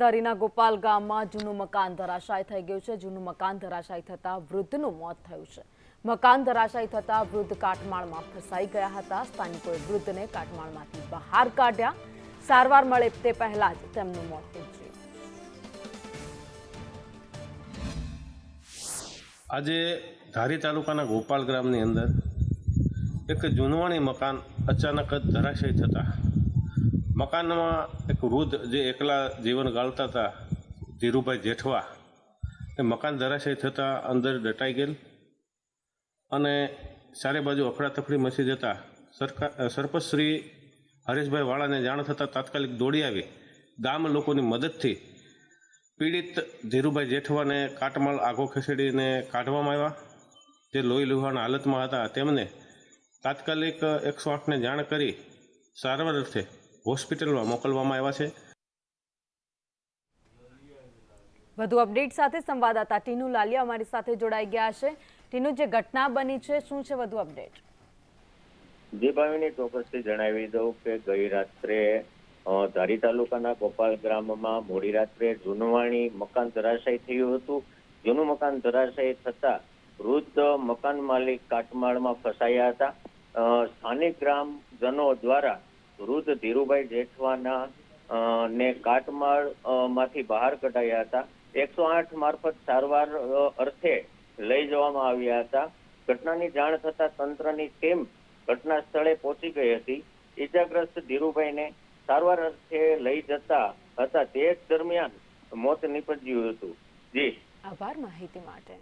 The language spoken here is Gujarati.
ધારીના ગોપાલ ગામમાં જૂનું મકાન ધરાશાય થઈ ગયું છે. જૂનું મકાન ધરાશાય થતા વૃદ્ધનું મોત થયું છે. મકાન ધરાશાય થતા વૃદ્ધ કાટમાળમાં ફસાઈ ગયા હતા. સ્થાનિકોએ વૃદ્ધને કાટમાળમાંથી બહાર કાઢ્યા. સારવાર મળે તે પહેલા જ તેમનું મોત નીપજ્યું. આજે ધારી તાલુકાના ગોપાલ ગ્રામની અંદર એક જૂનવાણી મકાન અચાનક જ ધરાશય થતા મકાનમાં એક વૃદ્ધ જે એકલા જીવન ગાળતા હતા, ધીરુભાઈ જેઠવા એ મકાન ધરાશય થતાં અંદર દટાઈ ગયેલ અને ચારે બાજુ અફડાતફડી મચી જતા સરકાર સરપંચશ્રી હરેશભાઈ વાળાને જાણ થતાં તાત્કાલિક દોડી આવી. ગામ લોકોની મદદથી પીડિત ધીરુભાઈ જેઠવાને કાટમાળ આઘો ખસેડીને કાઢવામાં આવ્યા. જે લોહી લુહાના હાલતમાં હતા, તેમને તાત્કાલિક એકસો આઠને જાણ કરી સારવાર અર્થે હોસ્પિટલમાં મોકલવામાં આવ્યા છે. વધુ અપડેટ સાથે સંવાદદાતા ટીનુ લાલિયા અમારી સાથે જોડાઈ ગયા છે. ટીનુ જે ઘટના બની છે શું છે વધુ અપડેટ? દીપાવીની ચોક્કસથી જણાવી દઉં કે ગઈ રાત્રે ધારી તાલુકાના ગોપાલ ગ્રામમાં મોડી રાત્રે જૂનવાણી મકાન ધરાશય થયું હતું. જૂનું મકાન ધરાશય થતા વૃદ્ધ મકાન માલિક કાટમાળમાં ફસાયા હતા. સ્થાનિક ગ્રામજનો દ્વારા વૃદ્ધ ધીરુભાઈ જેઠવાના ને કાટમાળમાંથી બહાર કઢાયા હતા. એકસો આઠ મારફત સારવાર અર્થે લઈ જવામાં આવ્યા હતા. ઘટનાની જાણ થતા તંત્રની ટીમ ઘટના સ્થળે પહોંચી ગઈ હતી. ઈજાગ્રસ્ત ધીરુભાઈને સારવાર અર્થે લઈ જતા હતા. તે દરમિયાન મોત નીપજ્યું હતું. જી. આભાર માહિતી માટે.